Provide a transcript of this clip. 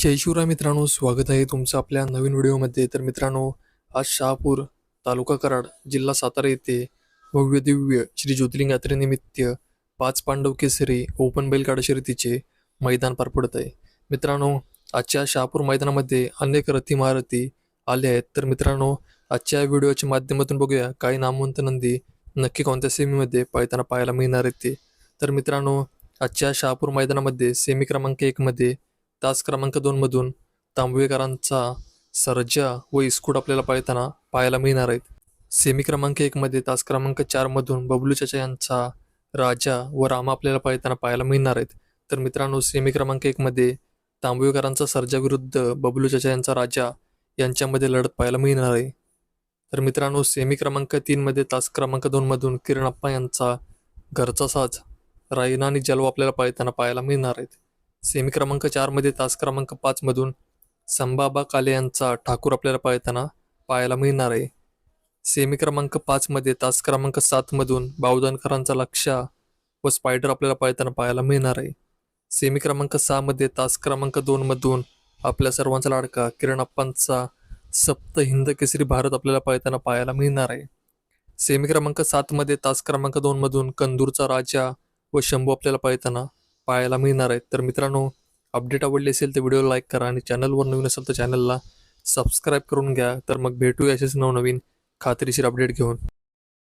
जय शिवराय मित्रांनो स्वागत आहे तुमचं आपल्या नवीन व्हिडिओमध्ये. तर मित्रांनो आज शहापूर तालुका कराड जिल्हा सातारा येथे भव्य दिव्य श्री ज्योतिर्लिंग यात्रेनिमित्त पाच पांडव केसरी ओपन बैलगाडा शर्यतीचे मैदान पार पडत आहे. मित्रांनो आजच्या शहापूर मैदानामध्ये अनेक रथी महारथी आले आहेत. तर मित्रांनो आजच्या व्हिडिओच्या माध्यमातून बघूया काही नामवंत नंदी नक्की कोणत्या सेमीमध्ये पाहताना पाहायला मिळणार आहेत ते. तर मित्रांनो आजच्या शहापूर मैदानामध्ये सेमी क्रमांक एकमध्ये तास क्रमांक दोनमधून तांबवेकरांचा सर्जा व इस्कूट आपल्याला पाळताना पाहायला मिळणार आहेत. सेमी क्रमांक एकमध्ये तास क्रमांक चारमधून बबलू चाचा यांचा राजा व रामा आपल्याला पाळताना पाहायला मिळणार आहेत. तर मित्रांनो सेमी क्रमांक एकमध्ये तांबवेकरांचा सर्जा विरुद्ध बबलू चाचा यांचा राजा यांच्यामध्ये लढत पाहायला मिळणार आहे. तर मित्रांनो सेमी क्रमांक तीनमध्ये तास क्रमांक दोनमधून किरणप्पा यांचा घरचा साज रायना आणि जलवा आपल्याला पाळताना पाहायला मिळणार आहेत. सेमी क्रमांक चारमध्ये तास क्रमांक पाचमधून संबाबा काले यांचा ठाकूर आपल्याला पाळताना पाहायला मिळणार आहे. सेमी क्रमांक पाचमध्ये तास क्रमांक सातमधून बावधनकरांचा लक्षा व स्पायडर आपल्याला पाळताना पाहायला मिळणार आहे. सेमी क्रमांक सहामध्ये तास क्रमांक दोनमधून आपल्या सर्वांचा लाडका किरण अप्पांचा सप्त हिंद केसरी भारत आपल्याला पाळताना पाहायला मिळणार आहे. सेमी क्रमांक सातमध्ये तास क्रमांक दोनमधून कंदूरचा राजा व शंभू आपल्याला पाळताना पाहायला मिळणार आहेत. तर मित्रांनो अपडेट आवडली असेल तर व्हिडिओ लाईक करा आणि चॅनलवर नवीन असेल तर चॅनलला सबस्क्राईब करून घ्या. तर मग भेटूया असेच नवनवीन खात्रीशीर अपडेट घेऊन.